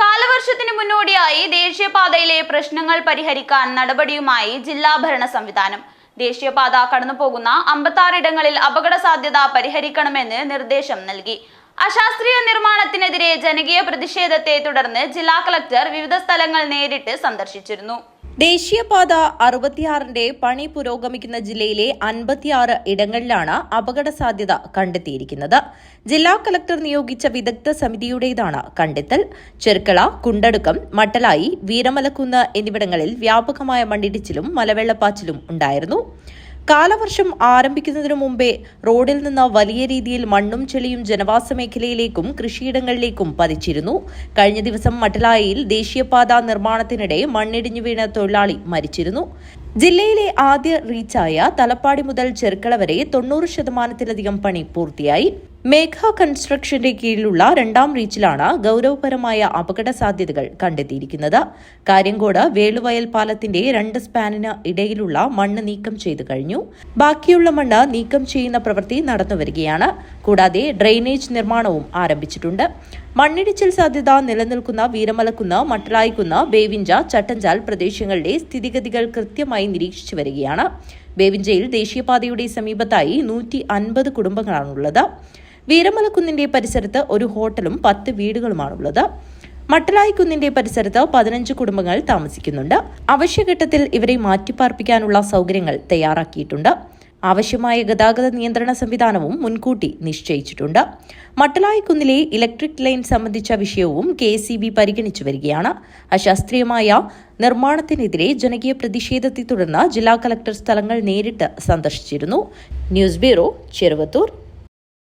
കാലവർഷത്തിന് മുന്നോടിയായി ദേശീയപാതയിലെ പ്രശ്നങ്ങൾ പരിഹരിക്കാൻ നടപടിയുമായി ജില്ലാ ഭരണ സംവിധാനം. ദേശീയപാത കടന്നുപോകുന്ന അമ്പത്താറ് ഇടങ്ങളിൽ അപകട സാധ്യത പരിഹരിക്കണമെന്ന് നിർദ്ദേശം നൽകി. അശാസ്ത്രീയ നിർമ്മാണത്തിനെതിരെ ജനകീയ പ്രതിഷേധത്തെ തുടർന്ന് ജില്ലാ കളക്ടർ വിവിധ സ്ഥലങ്ങൾ നേരിട്ട് സന്ദർശിച്ചിരുന്നു. ദേശീയപാത അറുപത്തിയാറിന്റെ പണി പുരോഗമിക്കുന്ന ജില്ലയിലെ അൻപത്തിയാറ് ഇടങ്ങളിലാണ് അപകട സാധ്യത കണ്ടെത്തിയിരിക്കുന്നത്. ജില്ലാ കളക്ടർ നിയോഗിച്ച വിദഗ്ധ സമിതിയുടേതാണ് കണ്ടെത്തൽ. ചെർക്കള കുണ്ടടുക്കം മട്ടലായി വീരമലക്കുന്ന് എന്നിവിടങ്ങളിൽ വ്യാപകമായ മണ്ണിടിച്ചിലും മലവെള്ളപ്പാച്ചിലും ഉണ്ടായിരുന്നു. കാലവർഷം ആരംഭിക്കുന്നതിനു മുമ്പേ റോഡിൽ നിന്ന് വലിയ രീതിയിൽ മണ്ണും ചെളിയും ജനവാസ മേഖലയിലേക്കും കൃഷിയിടങ്ങളിലേക്കും പതിച്ചിരുന്നു. കഴിഞ്ഞ ദിവസം മട്ടലായിൽ ദേശീയപാത നിർമ്മാണത്തിനിടെ മണ്ണിടിഞ്ഞു വീണ തൊഴിലാളി മരിച്ചിരുന്നു. ജില്ലയിലെ ആദ്യ റീച്ചായ തലപ്പാടി മുതൽ ചെർക്കള വരെ തൊണ്ണൂറ് ശതമാനത്തിലധികം പണി പൂർത്തിയായി. മേഘ കൺസ്ട്രക്ഷന്റെ കീഴിലുള്ള രണ്ടാം റീച്ചിലാണ് ഗൌരവപരമായ അപകട സാധ്യതകൾ കണ്ടെത്തിയിരിക്കുന്നത്. കാര്യങ്കോട് വേളുവയൽ പാലത്തിന്റെ രണ്ട് സ്പാനിന് ഇടയിലുള്ള മണ്ണ് നീക്കം ചെയ്തു കഴിഞ്ഞു. ബാക്കിയുള്ള മണ്ണ് നീക്കം ചെയ്യുന്ന പ്രവൃത്തി നടന്നുവരികയാണ് കൂടാതെ ഡ്രെയിനേജ് നിർമ്മാണവും ആരംഭിച്ചിട്ടുണ്ട്. മണ്ണിടിച്ചിൽ സാധ്യത നിലനിൽക്കുന്ന വീരമലക്കുന്ന് മട്ടലായിക്കുന്ന് ബേവിഞ്ച ചട്ടഞ്ചാൽ പ്രദേശങ്ങളുടെ സ്ഥിതിഗതികൾ കൃത്യമായി നിരീക്ഷിച്ചു വരികയാണ്. ബേവിഞ്ചയിൽ ദേശീയപാതയുടെ സമീപത്തായി നൂറ്റി അൻപത് കുടുംബങ്ങളാണുള്ളത്. വീരമലക്കുന്നിന്റെ പരിസരത്ത് ഒരു ഹോട്ടലും പത്ത് വീടുകളുമാണുള്ളത് മട്ടലായിക്കുന്നിന്റെ പരിസരത്ത് പതിനഞ്ച് കുടുംബങ്ങൾ താമസിക്കുന്നുണ്ട്. അവശ്യഘട്ടത്തിൽ ഇവരെ മാറ്റിപ്പാർപ്പിക്കാനുള്ള സൗകര്യങ്ങൾ തയ്യാറാക്കിയിട്ടുണ്ട്. ആവശ്യമായ ഗതാഗത നിയന്ത്രണ സംവിധാനവും മുൻകൂട്ടി നിശ്ചയിച്ചിട്ടുണ്ട്. മട്ടലായിക്കുന്നിലെ ഇലക്ട്രിക് ലൈൻ സംബന്ധിച്ച വിഷയവും കെ സി ബി പരിഗണിച്ചു വരികയാണ്. അശാസ്ത്രീയമായ നിർമ്മാണത്തിനെതിരെ ജനകീയ പ്രതിഷേധത്തെ തുടർന്ന് ജില്ലാ കലക്ടർ സ്ഥലങ്ങൾ നേരിട്ട് സന്ദർശിച്ചിരുന്നു. News bureau Cheruvathur.